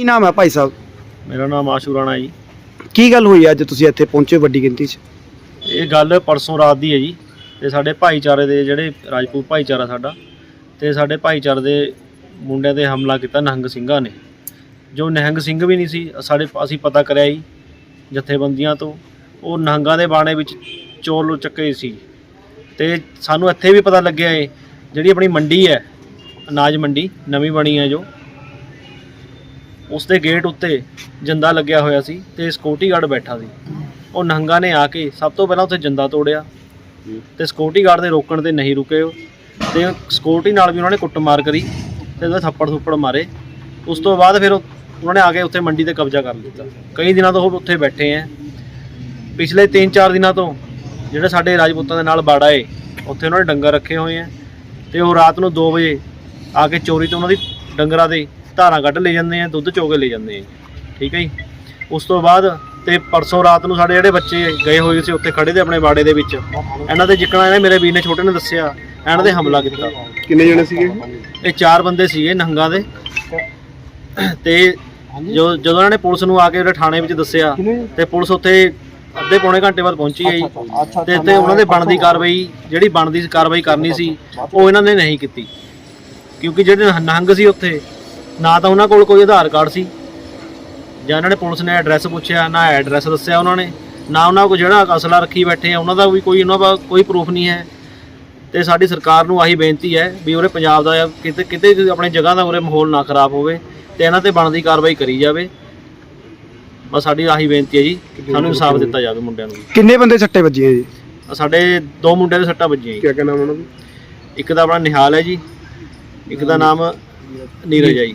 ਕੀ ਨਾਮ ਹੈ ਭਾਈ ਸਾਹਿਬ? ਮੇਰਾ ਨਾਮ ਆਸ਼ੂ ਰਾਣਾ ਜੀ। ਕੀ ਗੱਲ ਹੋਈ ਅੱਜ ਤੁਸੀਂ ਇੱਥੇ ਪਹੁੰਚੇ ਵੱਡੀ ਗਿਣਤੀ 'ਚ? ਇਹ ਗੱਲ ਪਰਸੋਂ ਰਾਤ ਦੀ ਹੈ ਜੀ। ਤੇ ਸਾਡੇ ਭਾਈਚਾਰੇ ਦੇ ਜਿਹੜੇ ਰਾਜਪੂਤ ਭਾਈਚਾਰਾ ਸਾਡਾ ਤੇ ਸਾਡੇ ਭਾਈਚਾਰੇ ਦੇ ਮੁੰਡਿਆਂ ਤੇ ਹਮਲਾ ਕੀਤਾ ਨਿਹੰਗ ਸਿੰਘਾਂ ਨੇ। ਜੋ ਨਿਹੰਗ ਸਿੰਘ ਵੀ ਨਹੀਂ ਸੀ ਸਾਡੇ ਅਸੀਂ ਪਤਾ ਕਰਿਆ ਜੀ ਜਥੇਬੰਦੀਆਂ ਤੋਂ। ਉਹ ਨਿਹੰਗਾਂ ਦੇ ਬਾਣੇ ਵਿੱਚ ਚੋਰ ਲੋ ਚੱਕੇ ਸੀ। ਤੇ ਸਾਨੂੰ ਇੱਥੇ ਵੀ ਪਤਾ ਲੱਗਿਆ ਏ ਜਿਹੜੀ ਆਪਣੀ ਮੰਡੀ ਹੈ ਅਨਾਜ ਮੰਡੀ ਨਵੀਂ ਬਣੀ ਹੈ ਜੋ। ਉਸ ਦੇ ਗੇਟ ਉੱਤੇ ਜੰਦਾ ਲੱਗਿਆ ਹੋਇਆ ਸੀ ਤੇ ਸਿਕਿਉਰਟੀ ਗਾਰਡ ਬੈਠਾ ਸੀ। ਉਹ ਨਹੰਗਾਂ ਨੇ ਆ ਕੇ ਸਭ ਤੋਂ ਪਹਿਲਾਂ ਉੱਥੇ ਜੰਦਾ ਤੋੜਿਆ ਤੇ ਸਿਕਿਉਰਟੀ ਗਾਰਡ ਦੇ ਰੋਕਣ ਤੇ ਨਹੀਂ ਰੁਕੇ ਉਹ। ਤੇ ਸਿਕਿਉਰਟੀ ਨਾਲ ਵੀ ਉਹਨਾਂ ਨੇ ਕੁੱਟਮਾਰ ਕਰੀ ਤੇ ਉਹਦੇ ਥੱਪੜ ਥੁੱਪੜ ਮਾਰੇ। ਉਸ ਤੋਂ ਬਾਅਦ ਫਿਰ ਉਹਨਾਂ ਨੇ ਆ ਕੇ ਉੱਥੇ ਮੰਡੀ ਤੇ ਕਬਜ਼ਾ ਕਰ ਲਿੱਤਾ। ਕਈ ਦਿਨਾਂ ਤੋਂ ਉਹ ਉੱਥੇ ਬੈਠੇ ਆ ਪਿਛਲੇ 3-4 ਦਿਨਾਂ ਤੋਂ ਜਿਹੜੇ ਸਾਡੇ ਰਾਜਪੂਤਾਂ ਦੇ ਨਾਲ ਬਾੜਾ ਏ, ਉੱਥੇ ਉਹਨਾਂ ਨੇ ਡੰਗਰ ਰੱਖੇ ਹੋਏ ਆ ਤੇ ਉਹ ਰਾਤ ਨੂੰ 2 ਵਜੇ ਆ ਕੇ ਚੋਰੀ ਤੋਂ ਉਹਨਾਂ ਦੀ ਡੰਗਰਾਂ ਦੇ ਧਾਰਾਂ ਕੱਢ ਲੈ ਜਾਂਦੇ ਆ ਦੁੱਧ ਚੋ ਕੇ ਲੈ ਜਾਂਦੇ ਆ ਠੀਕ ਹੈ ਜੀ? ਉਸ ਤੋਂ ਬਾਅਦ ਤੇ ਪਰਸੋਂ ਰਾਤ ਨੂੰ ਸਾਡੇ ਜਿਹੜੇ ਬੱਚੇ ਗਏ ਹੋਏ ਸੀ ਉੱਥੇ ਖੜੇ ਤੇ ਆਪਣੇ ਬਾੜੇ ਦੇ ਵਿੱਚ। ਇਹਨਾਂ ਦੇ ਜਿੱਕਣਾ ਇਹਨੇ ਮੇਰੇ ਵੀਰ ਨੇ ਛੋਟੇ ਨੇ ਦੱਸਿਆ। ਇਹਨਾਂ ਦੇ ਹਮਲਾ ਕੀਤਾ। ਕਿੰਨੇ ਜਣੇ ਸੀਗੇ ਇਹ? ਚਾਰ ਬੰਦੇ ਸੀਗੇ ਨਹੰਗਾਂ ਦੇ। ਤੇ ਜੋ ਜਦੋਂ ਇਹਨਾਂ ਨੇ ਪੁਲਿਸ ਨੂੰ ਆ ਕੇ ਉਹਦੇ ਥਾਣੇ ਵਿੱਚ ਦੱਸਿਆ ਤੇ ਪੁਲਿਸ ਉੱਥੇ ਅੱਧੇ ਪੌਣੇ ਘੰਟੇ ਬਾਅਦ ਪਹੁੰਚੀ ਹੈ ਜੀ। ਤੇ ਤੇ ਉਹਨਾਂ ਦੇ ਬਣਦੀ ਕਾਰਵਾਈ ਜਿਹੜੀ ਬਣਦੀ ਕਾਰਵਾਈ ਕਰਨੀ ਸੀ ਉਹ ਇਹਨਾਂ ਨੇ ਨਹੀਂ ਕੀਤੀ। ਕਿਉਂਕਿ ਜਿਹੜੇ ਨਹ- ਨਹੰਗ ਸੀ ਉੱਥੇ ਨਾ ਤਾਂ ਉਹਨਾਂ ਕੋਲ ਕੋਈ ਆਧਾਰ ਕਾਰਡ ਸੀ। ਜਾਂ ਇਹਨਾਂ ਨੇ ਪੁਲਿਸ ਨੇ ਐਡਰੈਸ ਪੁੱਛਿਆ ਨਾ ਐਡਰੈਸ ਦੱਸਿਆ ਉਹਨਾਂ ਨੇ ਨਾ ਉਹਨਾਂ ਕੋਲ ਜਿਹੜਾ ਅਸਲਾ ਰੱਖੀ ਬੈਠੇ ਆ ਉਹਨਾਂ ਦਾ ਵੀ ਕੋਈ ਉਹਨਾਂ ਦਾ ਕੋਈ ਪ੍ਰੂਫ ਨਹੀਂ ਹੈ। ਤੇ ਸਾਡੀ ਸਰਕਾਰ ਨੂੰ ਆਹੀ ਬੇਨਤੀ ਹੈ ਵੀ ਉਰੇ ਪੰਜਾਬ ਦਾ ਕਿਤੇ ਕਿਤੇ ਆਪਣੀ ਜਗ੍ਹਾ ਦਾ ਉਰੇ ਮਾਹੌਲ ਨਾ ਖਰਾਬ ਹੋਵੇ ਤੇ ਇਹਨਾਂ ਤੇ ਬਣਦੀ ਕਾਰਵਾਈ ਕਰੀ ਜਾਵੇ। ਬਸ ਸਾਡੀ ਆਹੀ ਬੇਨਤੀ ਹੈ ਜੀ ਸਾਨੂੰ ਇਨਸਾਫ ਦਿੱਤਾ ਜਾਵੇ ਮੁੰਡਿਆਂ ਨੂੰ ਕਿੰਨੇ ਬੰਦੇ ਸੱਟੇ ਵੱਜੀਆਂ ਜੀ? ਆਹ ਸਾਡੇ ਦੋ ਮੁੰਡਿਆਂ ਦੇ ਸੱਟਾਂ ਵੱਜੀਆਂ ਜੀ। ਕੀ ਕਹਿਣਾ ਉਹਨਾਂ ਦਾ? ਇੱਕ ਦਾ ਆਪਣਾ ਨਿਹਾਲ ਹੈ ਜੀ ਇੱਕ ਦਾ ਨਾਮ ਨੀਰਜ ਹੈ ਜੀ।